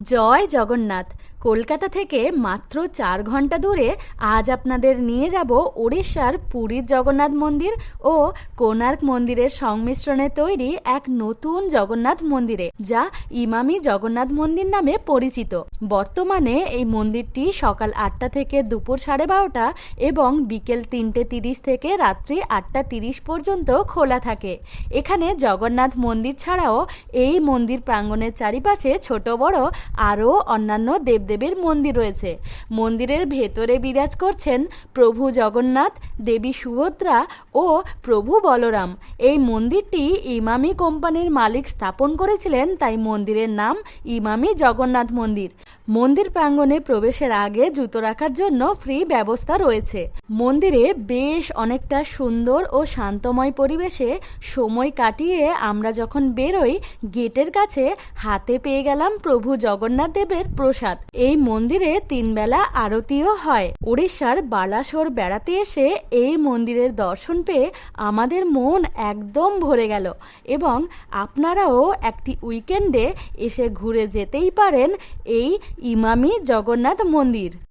জয় জগন্নাথ। কলকাতা থেকে মাত্র চার ঘণ্টা দূরে আজ আপনাদের নিয়ে যাব ওড়িশার পুরীর জগন্নাথ মন্দির ও কোণার্ক মন্দিরের সংমিশ্রণে তৈরি এক নতুন জগন্নাথ মন্দিরে, যা ইমামি জগন্নাথ মন্দির নামে পরিচিত। বর্তমানে এই মন্দিরটি সকাল আটটা থেকে দুপুর সাড়ে বারোটা এবং বিকেল তিনটে তিরিশ থেকে রাত্রি আটটা তিরিশ পর্যন্ত খোলা থাকে। এখানে জগন্নাথ মন্দির ছাড়াও এই মন্দির প্রাঙ্গণের চারিপাশে ছোট বড় আরও অন্যান্য দেবদেবীর মন্দির রয়েছে। মন্দিরের ভেতরে বিরাজ করছেন প্রভু জগন্নাথ, দেবী সুভদ্রা ও প্রভু বলরাম। এই মন্দিরটি ইমামি কোম্পানির মালিক স্থাপন করেছিলেন, তাই মন্দিরের নাম ইমামি জগন্নাথ মন্দির। মন্দির প্রাঙ্গণে প্রবেশের আগে জুতো রাখার জন্য ফ্রি ব্যবস্থা রয়েছে। মন্দিরে বেশ অনেকটা সুন্দর ও শান্তময় পরিবেশে সময় কাটিয়ে আমরা যখন বেরোই, গেটের কাছে হাতে পেয়ে গেলাম প্রভু জগন্নাথ দেবের প্রসাদ। এই মন্দিরে তিনবেলা আরতিও হয়। উড়িষ্যার বালাসোর বেড়াতে এসে এই মন্দিরের দর্শন পেয়ে আমাদের মন একদম ভরে গেল এবং আপনারাও একটি উইকেন্ডে এসে ঘুরে যেতেই পারেন এই ইমামি জগন্নাথ মন্দির।